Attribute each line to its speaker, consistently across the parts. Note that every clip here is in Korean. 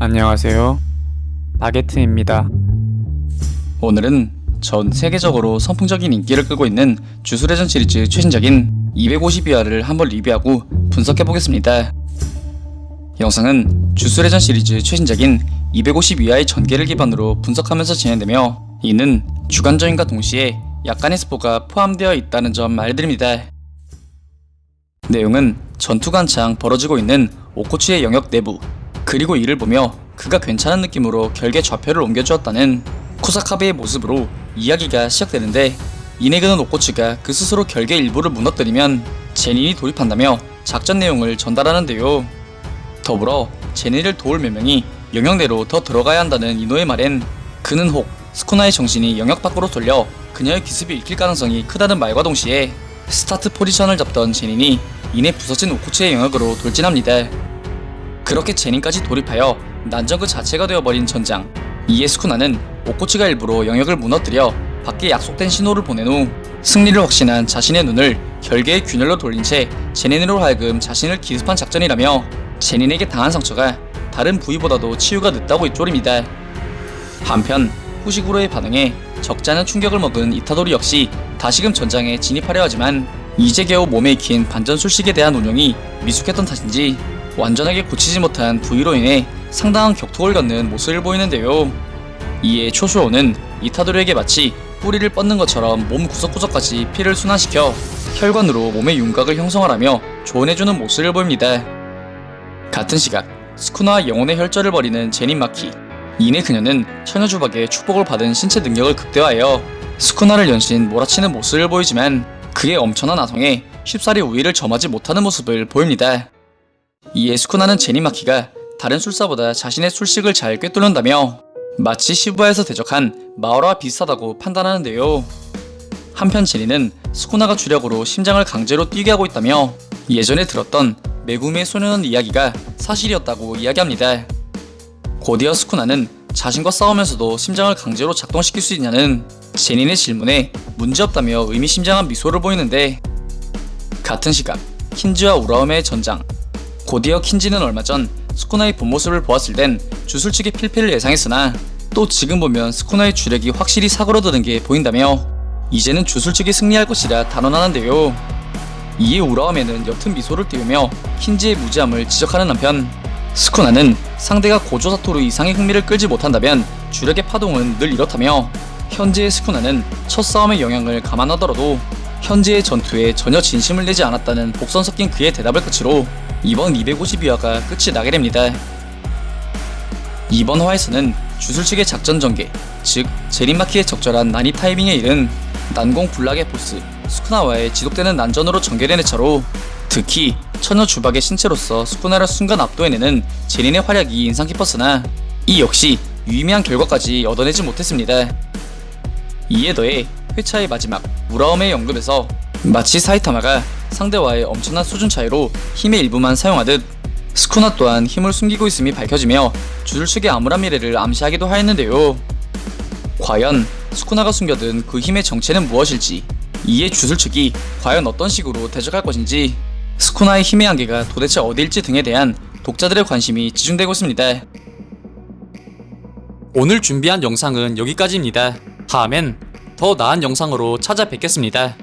Speaker 1: 안녕하세요. 바게트입니다.
Speaker 2: 오늘은 전 세계적으로 선풍적인 인기를 끌고 있는 주술회전 시리즈 최신작인 250위화를 한번 리뷰하고 분석해 보겠습니다. 영상은 주술회전 시리즈 최신작인 250위화의 전개를 기반으로 분석하면서 진행되며 이는 주관적인과 동시에 약간의 스포가 포함되어 있다는 점 알드립니다. 내용은 전투가 한창 벌어지고 있는 오코츠의 영역 내부 그리고 이를 보며 그가 괜찮은 느낌으로 결계 좌표를 옮겨주었다는 코사카베의 모습으로 이야기가 시작되는데 이네그는 오코츠가 그 스스로 결계 일부를 무너뜨리면 제닌이 돌입한다며 작전 내용을 전달하는데요. 더불어 제닌을 도울 몇 명이 영역 내로 더 들어가야 한다는 이노의 말엔 그는 혹 스쿠나의 정신이 영역 밖으로 돌려 그녀의 기습이 읽힐 가능성이 크다는 말과 동시에 스타트 포지션을 잡던 제닌이 이내 부서진 오코츠의 영역으로 돌진합니다. 그렇게 제닌까지 돌입하여 난전 그 자체가 되어버린 전장. 이에 스쿠나는 오코츠가 일부러 영역을 무너뜨려 밖에 약속된 신호를 보낸 후 승리를 확신한 자신의 눈을 결계의 균열로 돌린 채 제닌으로 하여금 자신을 기습한 작전이라며 제닌에게 당한 상처가 다른 부위보다도 치유가 늦다고 입조립니다. 한편 후식으로의 반응에 적지 않은 충격을 먹은 이타도리 역시 다시금 전장에 진입하려 하지만 이제 겨우 몸에 익힌 반전술식에 대한 운용이 미숙했던 탓인지 완전하게 고치지 못한 부위로 인해 상당한 격투를 갖는 모습을 보이는데요. 이에 초쇼오는 이타도리에게 마치 뿌리를 뻗는 것처럼 몸 구석구석까지 피를 순환시켜 혈관으로 몸의 윤곽을 형성하라며 조언해주는 모습을 보입니다. 같은 시각 스쿠나와 영혼의 혈전을 벌이는 제닌 마키 이내 그녀는 처녀주박의 축복을 받은 신체 능력을 극대화하여 스쿠나를 연신 몰아치는 모습을 보이지만 그의 엄청난 아성에 쉽사리 우위를 점하지 못하는 모습을 보입니다. 이 에 스쿠나는 제닌 마키가 다른 술사보다 자신의 술식을 잘 꿰뚫는다며 마치 시부아에서 대적한 마오라와 비슷하다고 판단하는데요. 한편 제니는 스쿠나가 주력으로 심장을 강제로 뛰게 하고 있다며 예전에 들었던 메구미의 소년원 이야기가 사실이었다고 이야기합니다. 곧이어 스쿠나는 자신과 싸우면서도 심장을 강제로 작동시킬 수 있냐는 제닌의 질문에 문제없다며 의미심장한 미소를 보이는데 같은 시각 킨지와 우라움의 전장 곧이어 킨지는 얼마 전 스쿠나의 본 모습을 보았을 땐 주술 측의 필패를 예상했으나 또 지금 보면 스쿠나의 주력이 확실히 사그러드는 게 보인다며 이제는 주술 측이 승리할 것이라 단언하는데요. 이에 우라움에는 옅은 미소를 띄우며 킨지의 무지함을 지적하는 한편 스쿠나는 상대가 고조 사토루 이상의 흥미를 끌지 못한다면 주력의 파동은 늘 이렇다며 현재의 스쿠나는 첫 싸움의 영향을 감안하더라도 현재의 전투에 전혀 진심을 내지 않았다는 복선 섞인 그의 대답을 끝으로 이번 252화가 끝이 나게 됩니다. 이번 화에서는 주술 측의 작전 전개, 즉 제린마키의 적절한 난이 타이밍에 이른 난공 불락의 보스 스쿠나와의 지속되는 난전으로 전개된 해차로 특히 처녀 주박의 신체로서 스쿠나를 순간 압도해내는 제린의 활약이 인상 깊었으나 이 역시 유의미한 결과까지 얻어내지 못했습니다. 이에 더해 회차의 마지막 우라움의 연금에서 마치 사이타마가 상대와의 엄청난 수준 차이로 힘의 일부만 사용하듯 스쿠나 또한 힘을 숨기고 있음이 밝혀지며 주술 측의 암울한 미래를 암시하기도 하였는데요. 과연 스쿠나가 숨겨둔 그 힘의 정체는 무엇일지 이에 주술 측이 과연 어떤 식으로 대적할 것인지 스쿠나의 힘의 한계가 도대체 어디일지 등에 대한 독자들의 관심이 집중되고 있습니다.
Speaker 1: 오늘 준비한 영상은 여기까지입니다. 다음엔 더 나은 영상으로 찾아뵙겠습니다.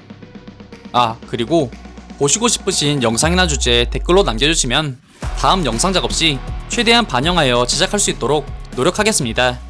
Speaker 1: 아, 그리고 보시고 싶으신 영상이나 주제 댓글로 남겨주시면 다음 영상 작업 시 최대한 반영하여 제작할 수 있도록 노력하겠습니다.